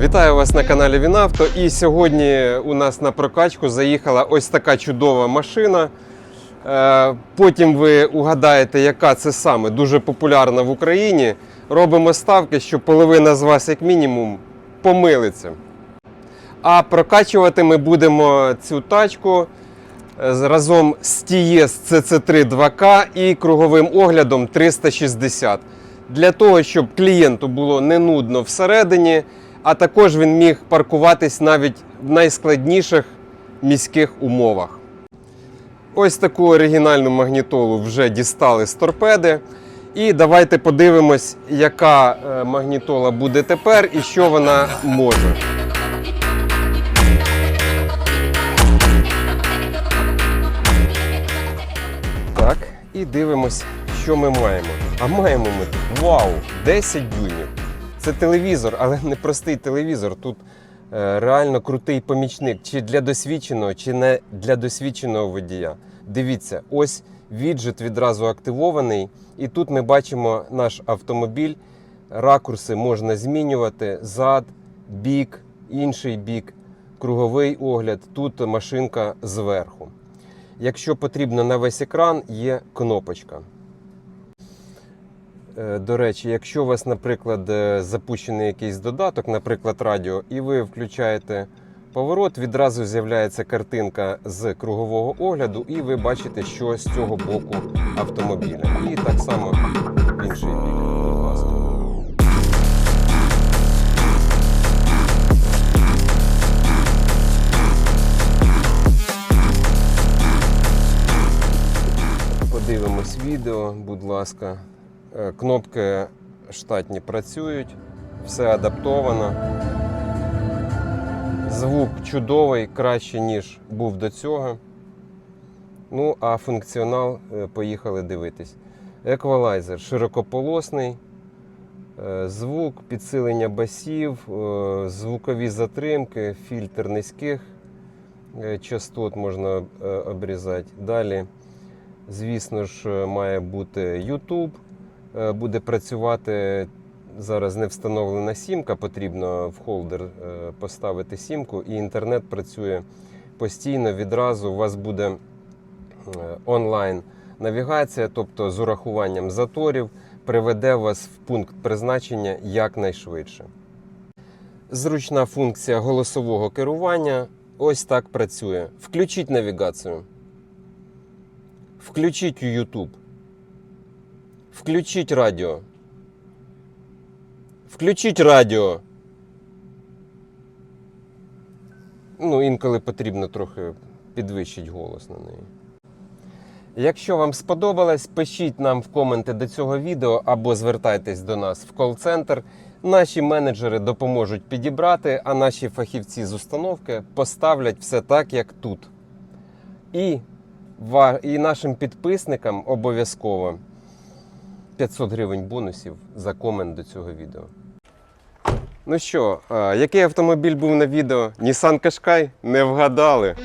Вітаю вас на каналі Вінавто. І сьогодні у нас на прокачку заїхала ось така чудова машина. Е, Потім ви угадаєте, яка це саме дуже популярна в Україні. Робимо ставки, що половина з вас, як мінімум, помилиться. А прокачувати ми будемо цю тачку разом з TS CC3 2K і круговим оглядом 360. Для того, щоб клієнту було не нудно всередині, а також він міг паркуватись навіть в найскладніших міських умовах. Ось таку оригінальну магнітолу вже дістали з торпеди. І давайте подивимось, яка е, магнітола буде тепер і що вона може. І дивимось, що ми маємо. А маємо ми тут вау! 10 дюймів. Це телевізор, але не простий телевізор. Тут е, реально крутий помічник чи для досвідченого, чи не для досвідченого водія. Дивіться, ось віджит відразу активований, і тут ми бачимо наш автомобіль. Ракурси можна змінювати зад, бік, інший бік, круговий огляд. Тут машинка зверху. Якщо потрібно на весь екран, є кнопочка. Е, До речі, якщо у вас, наприклад, е, запущений якийсь додаток, наприклад, радіо, і ви включаєте поворот, відразу з'являється картинка з кругового огляду, і ви бачите, що з цього боку автомобіля. І так само інший бік, будь відео, будь ласка. Е, Кнопки штатні працюють, все адаптовано. Звук чудовий, краще, ніж був до цього. Ну, а функціонал е, поїхали дивитись. Еквалайзер широкополосний, е, звук, підсилення басів, звукові затримки, фільтр низьких частот можна обрізати. Далі Звісно ж, е, має бути YouTube. Е, Буде працювати зараз не встановлена сімка, потрібно в холдер е, поставити сімку, і інтернет працює постійно. Відразу у вас буде онлайн навігація, тобто з урахуванням заторів, приведе вас в пункт призначення якнайшвидше. Зручна функція голосового керування ось так працює. Включіть навігацію. Включіть YouTube. Включіть радіо. Включіть радіо. Ну, інколи потрібно трохи підвищити голос на неї. Якщо вам сподобалось, пишіть нам в коменти до цього відео або звертайтесь до нас в кол-центр. Наші менеджери допоможуть підібрати, а наші фахівці з установки поставлять все так, як тут. І і нашим підписникам обов'язково 500 гривень бонусів за комент до цього відео. Ну що, який автомобіль був на відео? Нісан Кашкай? Не вгадали.